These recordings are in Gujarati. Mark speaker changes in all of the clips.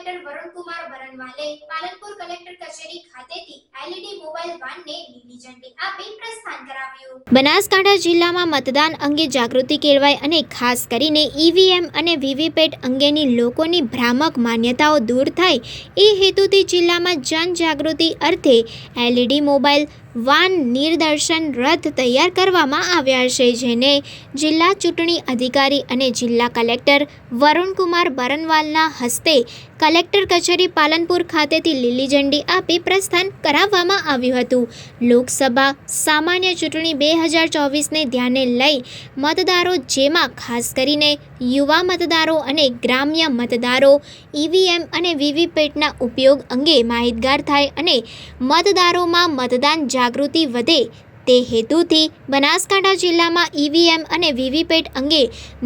Speaker 1: કલેક્ટર વરુણકુમાર બરનવાલે પાલનપુર કલેક્ટર કચેરી ખાતેથી એલઈડી મોબાઈલ વાનને લીલી ઝંડી આપી પ્રસ્થાન કરાવ્યું. બનાસકાંઠા જિલ્લામાં મતદાન અંગે જાગૃતિ કેળવાય અને ખાસ કરીને ઈવીએમ અને વીવીપેટ અંગેની લોકોની ભ્રામક માન્યતાઓ દૂર થાય એ હેતુથી જિલ્લામાં જનજાગૃતિ અર્થે એલઈડી મોબાઈલ વાન નિર્દર્શન રથ તૈયાર કરવામાં આવ્યા છે, જેને જિલ્લા ચૂંટણી અધિકારી અને જિલ્લા કલેક્ટર વરુણકુમાર બરનવાલના હસ્તે કલેક્ટર કચેરી પાલનપુર ખાતેથી લીલી ઝંડી આપી પ્રસ્થાન કરાવવામાં આવ્યું હતું. લોકસભા સામાન્ય ચૂંટણી બે હજાર ચોવીસને ધ્યાને લઈ મતદારો જેમાં ખાસ કરીને યુવા મતદારો અને ગ્રામ્ય મતદારો ઈવીએમ અને વીવીપેટના ઉપયોગ અંગે માહિતગાર થાય અને મતદારોમાં મતદાન જાગૃતિ વધે તે હેતુથી બનાસકાંઠા જિલ્લામાં ઈવીએમ અને વીવીપેટ અંગે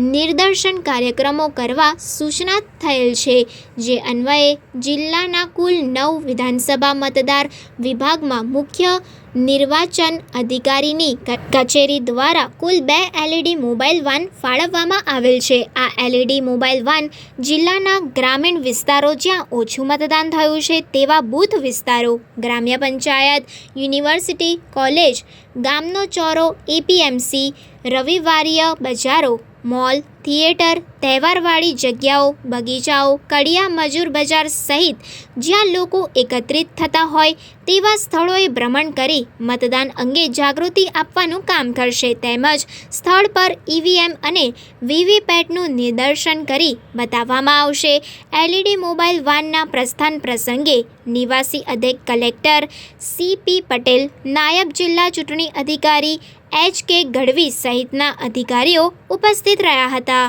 Speaker 1: નિદર્શન કાર્યક્રમો કરવા સૂચના થયેલ છે, જે અન્વયે જિલ્લાના કુલ નવ વિધાનસભા મતદાર વિભાગમાં મુખ્ય નિર્વાચન અધિકારીની કચેરી દ્વારા કુલ બે એલઈડી મોબાઈલ વાન ફાળવવામાં આવેલ છે. આ એલઈડી મોબાઈલ વાન જિલ્લાના ગ્રામીણ વિસ્તારો જ્યાં ઓછું મતદાન થયું છે તેવા બૂથ વિસ્તારો, ગ્રામ્ય પંચાયત, યુનિવર્સિટી, કોલેજ, ગામનો ચોરો, એપીએમસી, રવિવારીય બજારો, મોલ થિયેટર, તહેવારવાળી જગ્યાઓ, બગીચાઓ, કડિયા મજૂર બજાર સહિત જ્યાં લોકો એકત્રિત થતા હોય તેવા સ્થળોએ ભ્રમણ કરી મતદાન અંગે જાગૃતિ આપવાનું કામ કરશે. તેમજ સ્થળ પર ઈવીએમ અને વીવીપેટનું નિદર્શન કરી બતાવવામાં આવશે. એલઈડી મોબાઈલ વાનના પ્રસ્થાન પ્રસંગે નિવાસી અધ્યક્ષ કલેક્ટર સીપી પટેલ, નાયબ જિલ્લા ચૂંટણી અધિકારી એચ કે ગઢવી સહિતના અધિકારીઓ ઉપસ્થિત રહ્યા હતા.